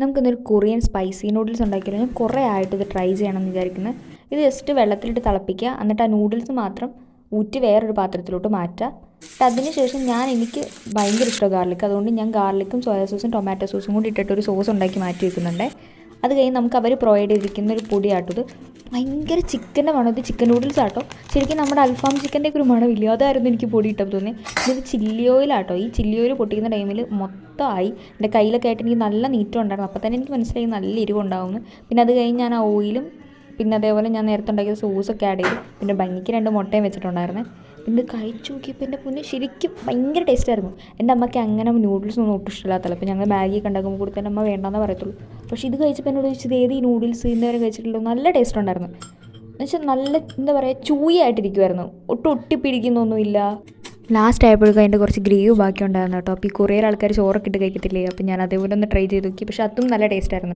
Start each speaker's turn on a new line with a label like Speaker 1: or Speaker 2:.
Speaker 1: നമുക്കിന്നൊരു Korean spicy noodles ഉണ്ടാക്കിയാലും? ഞാൻ കുറേ ആയിട്ട് ഇത് ട്രൈ ചെയ്യണമെന്ന് വിചാരിക്കുന്നത് ഇത് ജസ്റ്റ് വെള്ളത്തിലിട്ട് തിളപ്പിക്കുക. എന്നിട്ട് ആ നൂഡിൽസ് മാത്രം ഊറ്റി വേറൊരു പാത്രത്തിലോട്ട് മാറ്റുക. എന്നിട്ട് അതിന് ശേഷം ഞാൻ എനിക്ക് ഭയങ്കര ഇഷ്ടമാണ് ഗാർലിക് അതുകൊണ്ട് ഞാൻ ഗാർലിക്കും സോയാ സോസും ടൊമാറ്റോ സോസും കൂടി ഇട്ടിട്ട് ഒരു സോസ് ഉണ്ടാക്കി മാറ്റി വെക്കുന്നുണ്ട്. അത് കഴിഞ്ഞ് നമുക്ക് അവർ പ്രൊവൈഡ് ചെയ്തിരിക്കുന്ന ഒരു പൊടിയാട്ടത് ഭയങ്കര ചിക്കന്റെ മണം ഇത്? ചിക്കൻ നൂഡിൽസ് ആട്ടോ. ശരിക്കും നമ്മുടെ അൽഫാം ചിക്കന്റെ ഒക്കെ ഒരു ഇല്ല. അതായിരുന്നു എനിക്ക് പൊടി ഇട്ടപ്പോൾ തോന്നി ഇത് ചില്ലി ഓയിലാട്ടോ ഈ ചില്ലി ഓയിൽ പൊട്ടിക്കുന്ന ടൈമിൽ മൊത്തമായി എന്റെ കയ്യിലൊക്കെ ആയിട്ട് എനിക്ക് നല്ല നീറ്റം ഉണ്ടായിരുന്നു. അപ്പോൾ തന്നെ എനിക്ക് മനസ്സിലായി നല്ല എരിവുണ്ടാവുമെന്ന് പിന്നെ അത് കഴിഞ്ഞ് ഞാൻ ആ ഓയിലും പിന്നെ അതേപോലെ ഞാൻ നേരത്തെ ഉണ്ടാക്കിയ സോസൊക്കെ ആഡ് ചെയ്തു. പിന്നെ ഭംഗിക്ക് രണ്ട് മുട്ടയും വെച്ചിട്ടുണ്ടായിരുന്നേ. ഇത് കഴിച്ചു നോക്കിയപ്പോൾ എന്റെ പൊന്നെ ശരിക്കും ഭയങ്കര ടേസ്റ്റായിരുന്നു എന്റെ അമ്മയ്ക്ക് അങ്ങനെ നൂഡിൽസ് ഒന്നും ഒട്ടും ഇഷ്ടമില്ലാത്തല്ല അപ്പോൾ ഞങ്ങൾ മാഗി കണ്ടാക്കുമ്പോൾ കൂടി തന്നെ അമ്മ വേണ്ടെന്നേ പറയത്തുള്ളൂ. പക്ഷേ ഇത് കഴിച്ചപ്പോൾ എന്നോട് ചോദിച്ചത് ഏത് ഈ നൂഡിൽസ് ഇന്നവരെ കഴിച്ചിട്ടുള്ളൂ നല്ല ടേസ്റ്റ് ഉണ്ടായിരുന്നു. എന്നുവെച്ചാൽ നല്ല എന്താ പറയുക ചൂയായിട്ടിരിക്കുമായിരുന്നു ഒട്ടും ഒട്ടിപ്പിടിക്കുന്നൊന്നുമില്ല. ലാസ്റ്റ് ആയപ്പോഴേക്കും അതിന്റെ കുറച്ച് ഗ്രേവ് ബാക്കി ഉണ്ടായിരുന്നു കേട്ടോ. അപ്പോൾ ഈ കുറേ ആൾക്കാർ ചോറൊക്കെ ഇട്ട് കഴിക്കത്തില്ലേ? അപ്പോൾ ഞാൻ അതേപോലെ ഒന്ന് ട്രൈ ചെയ്ത് നോക്കി. പക്ഷേ അതും നല്ല ടേസ്റ്റ് ആയിരുന്നു.